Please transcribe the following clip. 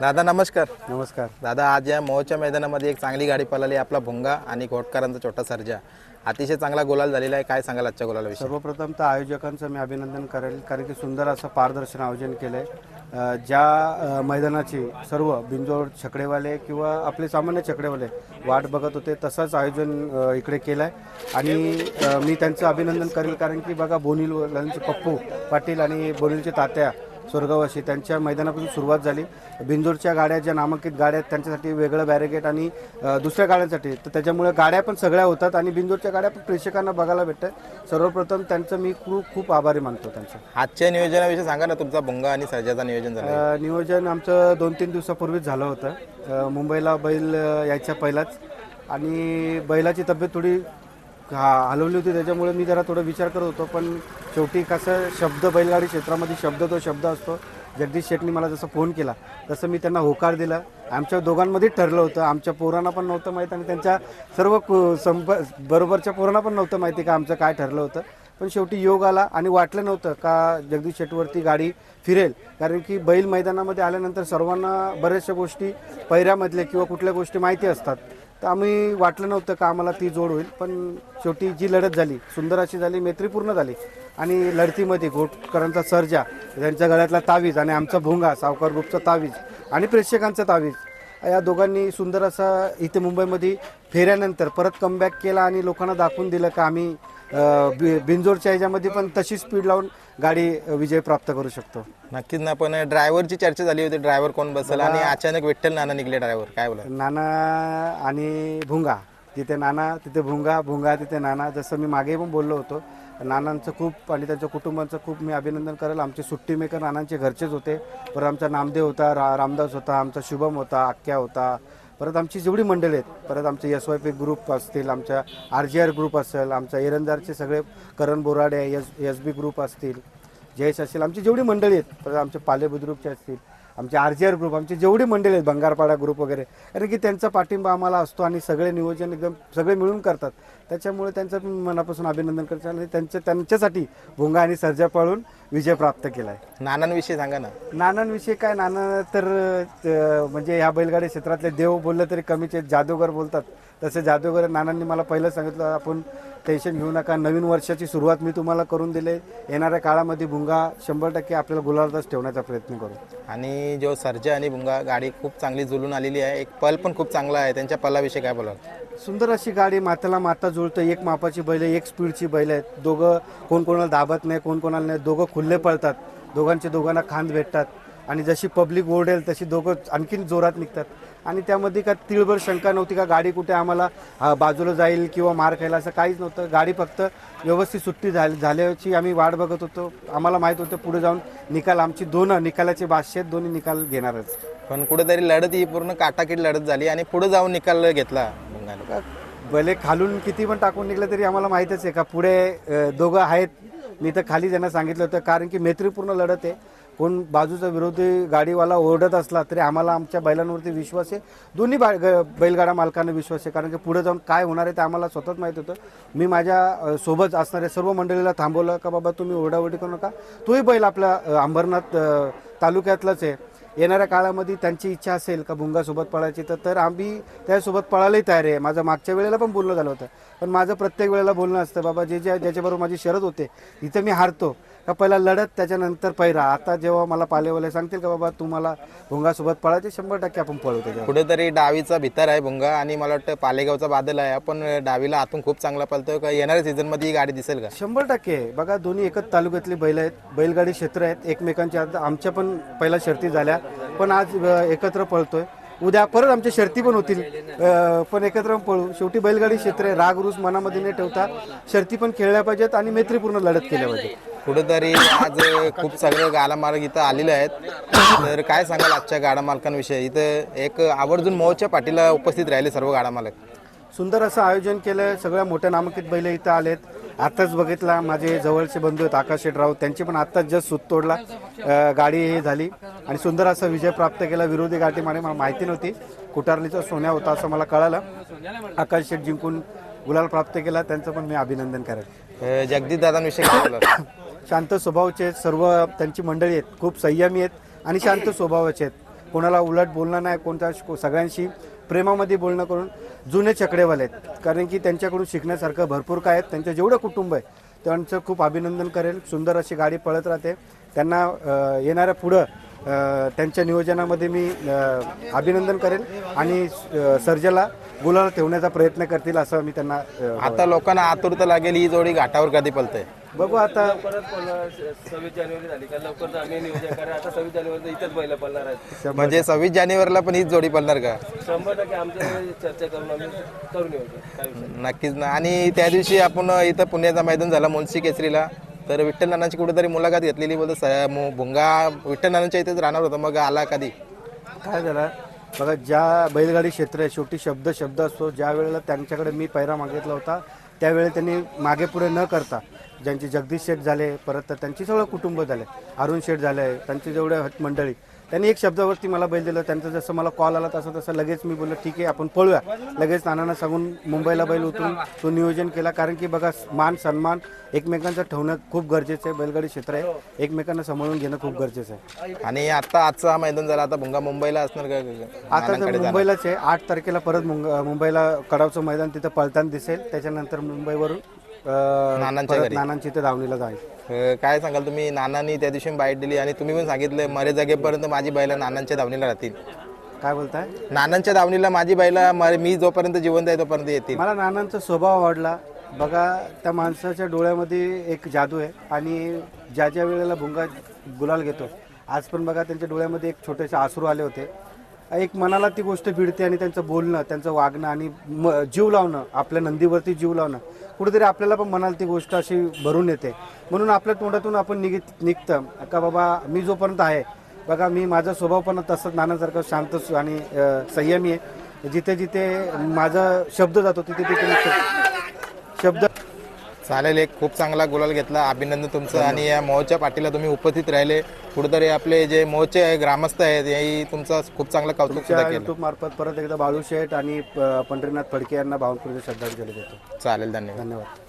दादा नमस्कार. नमस्कार. दादा आज या मोहच्या मैदानामध्ये एक चांगली गाडी पळाली आपला भुंगा आणि घोटकरांचा छोटा सर्जा. अतिशय चांगला गोलाल झालेला आहे. काय सांगाल आजच्या गोलाला सर्वप्रथम तर आयोजकांचं मी अभिनंदन करेल कारण की सुंदर असं पारदर्शन आयोजन केलं आहे ज्या मैदानाची सर्व बिंजोड छकडेवाले किंवा आपले सामान्य छकडेवाले वाट बघत होते तसंच आयोजन इकडे केलं आहे आणि मी त्यांचं अभिनंदन करेल कारण की बघा बोनीलवाल्यांचे पप्पू पाटील आणि बोनीलचे तात्या स्वर्गवासी त्यांच्या मैदानापासून सुरुवात झाली. बिंजोरच्या गाड्या ज्या नामांकित गाड्या आहेत त्यांच्यासाठी वेगळं बॅरिगेट आणि दुसऱ्या गाड्यांसाठी. तर त्याच्यामुळे गाड्या पण सगळ्या होतात आणि बिंजोरच्या गाड्या पण प्रेक्षकांना बघायला भेटतात. सर्वप्रथम त्यांचं मी खूप खूप आभारी मानतो त्यांचं. आजच्या नियोजनाविषयी सांगा ना तुमचा भुंगा आणि सर्जाचं नियोजन झालं नियोजन आमचं दोन तीन दिवसापूर्वीच झालं होतं. मुंबईला बैल यायच्या पहिलाच. आणि बैलाची तब्येत थोडी हा हलवली होती त्याच्यामुळे मी जरा थोडा विचार करत होतो पण शेवटी कसं शब्द बैलगाडी क्षेत्रामध्ये शब्द तो शब्द असतो. जगदीश शेटनी मला जसं फोन केला तसं मी त्यांना होकार दिला. आमच्या दोघांमध्येच ठरलं होतं आमच्या पोरांना पण नव्हतं माहीत आणि त्यांच्या सर्व कु- संप बरोबरच्या पोरांना पण नव्हतं माहिती का आमचं काय ठरलं होतं. पण शेवटी योग आला आणि वाटलं नव्हतं का जगदीश शेटवरती गाडी फिरेल. कारण की बैल मैदानामध्ये आल्यानंतर सर्वांना बऱ्याचशा गोष्टी पैऱ्यामधल्या किंवा कुठल्या गोष्टी माहिती असतात. तर आम्ही वाटलं नव्हतं का आम्हाला ती जोड होईल पण शेवटी जी लढत झाली सुंदर अशी झाली मैत्रीपूर्ण झाली. आणि लढतीमध्ये घोटकरांचा सर्जा त्यांच्या गळ्यातला तावीज आणि आमचा भोंगा सावकार ग्रुपचा तावीज आणि प्रेक्षकांचा तावीज या दोघांनी सुंदर असा इथे मुंबईमध्ये फेऱ्यानंतर परत कमबॅक केला आणि लोकांना दाखवून दिलं का आम्ही बिंजोरच्या ह्याच्यामध्ये पण तशी स्पीड लावून गाडी विजय प्राप्त करू शकतो. नक्कीच ना पण ड्रायव्हरची चर्चा झाली होती ड्रायव्हर कोण बसेल? आणि अचानक विठ्ठल नाना निघले ड्रायव्हर काय बोला नाना आणि भुंगा. तिथे नाना तिथे भुंगा भुंगा तिथे नाना. जसं मी मागे पण बोललो होतो नानांचं खूप आणि त्यांच्या कुटुंबाचं खूप मी अभिनंदन करेल. आमचे सुट्टी मेकर नानांचे घरचेच होते. परत आमचा नामदेव होता रा रामदास होता आमचा शुभम होता आक्या होता. परत आमची जेवढी मंडळी आहेत परत आमचे एस वाय पी ग्रुप असतील आमच्या आर जी आर ग्रुप असेल आमच्या एरंदारचे सगळे Karan Borade S S B group असतील जयेश असेल आमची जेवढी मंडळी आहेत परत आमचे पाले बुद्रुकचे असतील आमचे आर जी आर ग्रुप आमचे जेवढे मंडळी आहेत बंगारपाडा ग्रुप वगैरे कारण की त्यांचा पाठिंबा आम्हाला असतो आणि सगळे नियोजन एकदम सगळे मिळून करतात. त्याच्यामुळे त्यांचं मी मनापासून अभिनंदन करतो. आणि त्यांच्या त्यांच्यासाठी भुंगा आणि सर्जा पळून विजय प्राप्त केला आहे नानांविषयी सांगा ना. नानांविषयी काय? नाना तर अं, म्हणजे ह्या बैलगाडी क्षेत्रातले देव बोललं तरी कमीच आहेत. जादूगर बोलतात. तसे जादूगर नानांनी मला पहिलं सांगितलं आपण टेन्शन घेऊ नका. नवीन वर्षाची सुरुवात मी तुम्हाला करून दिले. येणाऱ्या काळामध्ये भुंगा शंभर टक्के आपल्याला गुलाबातच ठेवण्याचा प्रयत्न करू. आणि जो सर्जा आणि भुंगा गाडी खूप चांगली जुलून आलेली आहे. एक पल पण खूप चांगला आहे. त्यांच्या पलाविषयी काय बोलाल? सुंदर अशी गाडी माताला माता जुळतं एक मापाची बैल आहे, एक स्पीडची बैल आहेत. दोघं कोण कोणाला दाबत नाही कोण कोणाला नाही दोघं खुल्ले पळतात. दोघांचे दोघांना खांद भेटतात. आणि जशी पब्लिक ओरडेल तशी दोघं आणखीन जोरात निघतात. आणि त्यामध्ये का तिळभर शंका नव्हती का गाडी कुठे आम्हाला बाजूला जाईल किंवा मार खायला असं काहीच नव्हतं. गाडी फक्त व्यवस्थित सुट्टी झाली झाल्याची आम्ही वाट बघत होतो. आम्हाला माहीत होतं पुढे जाऊन निकाल आमची दोन निकालाचे बादशे दोन्ही निकाल घेणारच. पण कुठेतरी लढत ही पूर्ण काटाकीट लढत झाली आणि पुढे जाऊन निकाल घेतला. भले खालून किती पण टाकून निघलं तरी आम्हाला माहीतच आहे का पुढे दोघं आहेत. मी तर खाली त्यांना सांगितलं होतं कारण की मैत्रीपूर्ण लढत आहे. कोण बाजूचा विरोधी गाडीवाला ओरडत असला तरी आम्हाला आमच्या बैलांवरती विश्वास आहे. दोन्ही बा ग- बैलगाडा मालकांना विश्वास आहे कारण की पुढे जाऊन काय होणार आहे ते आम्हाला स्वतःच माहीत होतं. मी माझ्या सोबत असणाऱ्या सर्व मंडळीला थांबवलं का बाबा तुम्ही ओरडाओरडी करू नका. तोही बैल आपला अंबरनाथ तालुक्यातलाच आहे. येणाऱ्या काळामध्ये त्यांची इच्छा असेल का भुंगासोबत पळायची तर तर आम्ही त्यासोबत पळायलाही तयार आहे. माझं मागच्या वेळेला पण बोलणं झालं होतं. पण माझं प्रत्येक वेळेला बोलणं असतं बाबा जे जे ज्याच्याबरोबर माझी शरद होते इथं मी हारतो. का पहिला लढत त्याच्यानंतर पैरा आता जेव्हा मला पालेवाले सांगतील का बाबा तुम्हाला भुंगासोबत पळायचे शंभर टक्के आपण पळू त्याच्यावर. कुठेतरी डावीचा भितर आहे भुंगा आणि मला वाटतं पालेगावचा बादल आहे. आपण डावीला आतून खूप चांगला पळतोय का? येणाऱ्या सीझनमध्ये ही गाडी दिसेल का? शंभर टक्के. बघा दोन्ही एकच तालुक्यातली बैल आहेत. बैलगाडी क्षेत्र आहेत. एकमेकांच्या आता आमच्या पण पहिल्या शर्ती झाल्या. पण आज अ, एकत्र पळतोय. उद्या परत आमच्या शर्ती पण होतील. अ, पण एकत्र पळू. शेवटी बैलगाडी क्षेत्र आहे. राग रुस मनामध्ये न ठेवता शर्ती पण खेळल्या पाहिजेत आणि मैत्रीपूर्ण लढत केल्या पाहिजेत. कुठेतरी आज खूप सगळं गाडा मालक इथं आलेले आहेत. तर काय सांगाल आजच्या गाडा मालकांविषयी इथं एक आवर्जून मोहच्या पाठीला उपस्थित राहिले सर्व गाडा मालक सुंदर असं आयोजन केलं सगळ्या मोठ्या नामांकित बैल इथं आलेत. आताच बघितला माझे जवळचे बंधू आहेत आकाश शेठ राऊत. त्यांची पण आत्ताच जस्ट सूत तोडला. अं, गाडी हे झाली. आणि सुंदर असा विजय प्राप्त केला. विरोधी गाठीमाने मला माहिती नव्हती. कुटारलीचा सोन्या होता असं मला कळालं. आकाश शेठ जिंकून गुलाल प्राप्त केला. त्यांचं पण मी अभिनंदन करेन जगदीश दादांविषयी काय बोलाल? शांत स्वभावाचे आहेत, सर्व त्यांची मंडळी आहेत. खूप संयमी आहेत आणि शांत स्वभावाचे आहेत. कोणाला उलट बोलणं नाही कोणत्या सगळ्यांशी प्रेमामध्ये बोलणं करून जुने चकडेवाले आहेत. कारण की त्यांच्याकडून शिकण्यासारखं भरपूर काय आहेत. त्यांचं जेवढं कुटुंब आहे त्यांचं खूप अभिनंदन करेल. सुंदर अशी गाडी पळत राहते. त्यांना येणाऱ्या पुढं त्यांच्या नियोजनामध्ये मी अभिनंदन करेल आणि सर्जला गुलाल गुलाला ठेवण्याचा प्रयत्न करतील असं मी त्यांना आता लोकांना आतुरता लागेल. ही जोडी घाटावर कधी पलते बघू आता. परत सव्वीस जानेवारी झाली का लवकर तर आम्ही नियोजन करा. आता सव्वीस जानेवारी इथंच बैल पळणार आहेत. म्हणजे सव्वीस जानेवारीला पण हीच जोडी पडणार का? शंभर टक्के आमच्या चर्चा करून आम्ही करून येऊ. काय विषय नाही. नक्कीच ना. आणि त्या दिवशी आपण इथं पुण्याचा मैदान झाला मुन्सी केसरीला. तर विठ्ठल नानाची कुठेतरी मुलाखत घेतलेली बोलतो भुंगा विठ्ठल नानांच्या इथेच राहणार होता मग आला कधी? काय झालं? बघा ज्या बैलगाडी क्षेत्र आहे शेवटी शब्द शब्द असतो. ज्या वेळेला त्यांच्याकडे मी पैरा मागितला होता त्यावेळी त्यांनी मागे पुढे न करता ज्यांचे जगदीश शेठ झाले परत तर त्यांची सगळं कुटुंब झाले. अरुण शेठ झाले त्यांचे जेवढे हट मंडळी. त्यांनी एक शब्दावरती मला बैल दिलं त्यांचं जसं मला कॉल आला तसं तसं लगेच मी बोललो ठीक आहे आपण पळूया. लगेच नानांना सांगून मुंबईला बैल उतरून तो नियोजन केला. कारण की बघा मान सन्मान एकमेकांचं ठेवणं खूप गरजेचं आहे. बैलगाडी क्षेत्र आहे. एकमेकांना सांभाळून घेणं खूप गरजेचं आहे. आणि आता आजचा हा मैदान झाला आता भुंगा मुंबईला असणार का? आता तर मुंबईलाच आहे. आठ तारखेला परत मुंग- मुंबईला कडावचं मैदान तिथं पळताना दिसेल. त्याच्यानंतर मुंबईवरून नानांच्या घरी. नानांची इथं धावणीला जाईल. अं, काय सांगाल तुम्ही? नानांनी त्या दिवशी बाईट दिली आणि तुम्ही पण सांगितलं मरे जागेपर्यंत माझी बैला नानांच्या धावणीला राहतील. काय बोलताय? नानांच्या धावणीला माझी बैला म- मी जोपर्यंत जिवंत आहे तोपर्यंत येतील. मला नानांचा स्वभाव आवडला. बघा त्या माणसाच्या डोळ्यामध्ये एक जादू आहे आणि ज्या ज्या वेळेला भुंगा गुलाल घेतो आज पण बघा त्यांच्या डोळ्यामध्ये एक छोटेसे आसरू आले होते. एक मनाला ती गोष्ट भिडते आणि त्यांचं बोलणं त्यांचं वागणं आणि म जीव लावणं आपल्या नंदीवरती जीव लावणं कुठेतरी आपल्याला पण मनाला ती गोष्ट अशी भरून येते. म्हणून आपल्या तोंडातून आपण निघित निघतं. का बाबा मी जोपर्यंत आहे बघा मी माझा स्वभाव पण तसंच नानासारखं शांत आणि संयमी आहे. जिथे जिथे माझा शब्द जातो तिथे तिथे शब्द चालेल एक खूप चांगला गुलाल घेतला. अभिनंदन तुमचं. आणि या मोहच्या पाठीला तुम्ही उपस्थित राहिले. कुठेतरी आपले जे मोहचे ग्रामस्थ आहेत हेही तुमचं खूप चांगलं कौतुक सुद्धा केलं. युट्यूब मार्फत परत एकदा बाळू शेठ आणि अ, पंढरीनाथ फडके यांना भावनपूरची श्रद्धांजली देतो. चालेल धन्यवाद. धन्यवाद.